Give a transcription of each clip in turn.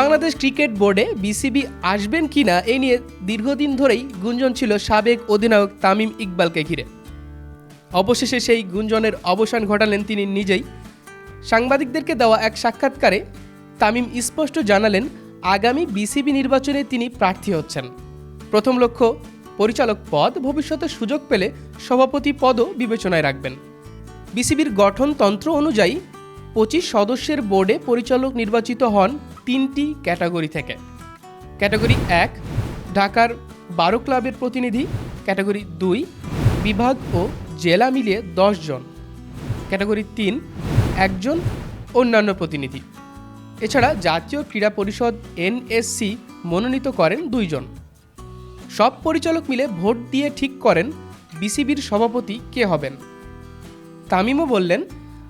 Bangladesh cricket বোর্ডে BCB আসবেন কিনা এই নিয়ে দীর্ঘদিন ধরেই গুঞ্জন ছিল সাবেক অধিনায়ক তামিম ইকবালকে ঘিরে। অবশেষে সেই গুঞ্জনের অবসান ঘটালেন তিনি নিজেই। সাংবাদিকদেরকে দেওয়া এক সাক্ষাৎকারে তামিম স্পষ্ট জানালেন, আগামী বিসিবি নির্বাচনে তিনি প্রার্থী হচ্ছেন। প্রথম লক্ষ্য, পরিচালক পদ ভবিষ্যতে সুযোগ পেলে সভাপতি পদও বিবেচনায় রাখবেন। বিসিবির গঠনতন্ত্র অনুযায়ী পঁচিশ সদস্যের বোর্ডে পরিচালক নির্বাচিত হন তিনটি ক্যাটাগরি থেকে। ক্যাটাগরি এক, ঢাকার বারো ক্লাবের প্রতিনিধি। ক্যাটাগরি দুই, বিভাগ ও জেলা মিলিয়ে জন। ক্যাটাগরি তিন, একজন অন্যান্য প্রতিনিধি। এছাড়া জাতীয় ক্রীড়া পরিষদ এনএসসি মনোনীত করেন দুইজন সব পরিচালক মিলে ভোট দিয়ে ঠিক করেন বিসিবির সভাপতি কে হবেন। তামিমও বললেন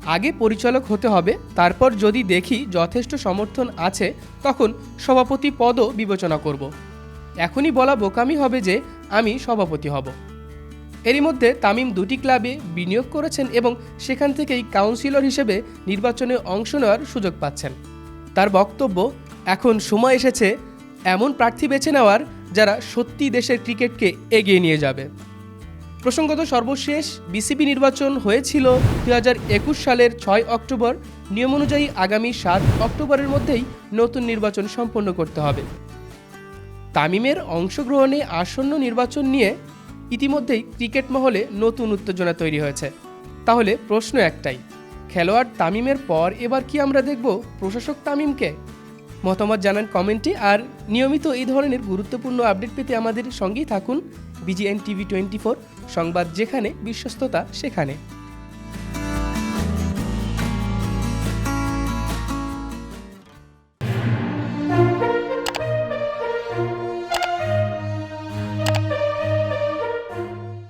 আগে পরিচালক হতে হবে, তারপর যদি দেখি যথেষ্ট সমর্থন আছে, তখন সভাপতি পদও বিবেচনা করব। এখনই বলা বোকামি হবে যে আমি সভাপতি হব। এরই মধ্যে তামিম দুটি ক্লাবে বিনিয়োগ করেছেন এবং সেখান থেকেই কাউন্সিলর হিসেবে নির্বাচনে অংশ নেওয়ার সুযোগ পাচ্ছেন। তার বক্তব্য, এখন সময় এসেছে, এমন প্রার্থী বেছে নেওয়ার যারা সত্যি দেশের ক্রিকেটকে এগিয়ে নিয়ে যাবে। প্রসঙ্গত সর্বশেষ বিসিবি নির্বাচন হয়েছিল দু সালের ছয় অক্টোবর। নিয়ম অনুযায়ী আগামী সাত অক্টোবরের মধ্যেই নতুন নির্বাচন সম্পন্ন করতে হবে। তামিমের অংশগ্রহণে আসন্ন নির্বাচন নিয়ে ইতিমধ্যেই ক্রিকেট মহলে নতুন উত্তেজনা তৈরি হয়েছে। তাহলে প্রশ্ন একটাই, খেলোয়াড় তামিমের পর এবার কি আমরা দেখব প্রশাসক তামিমকে? মতামত জানান কমেন্টে আর নিয়মিত এই ধরনের গুরুত্বপূর্ণ আপডেট পেতে আমাদের সঙ্গেই থাকুন। বিজিএন টিভি টোয়েন্টি ফোর সংবাদ যেখানে বিশ্বস্ততা সেখানে।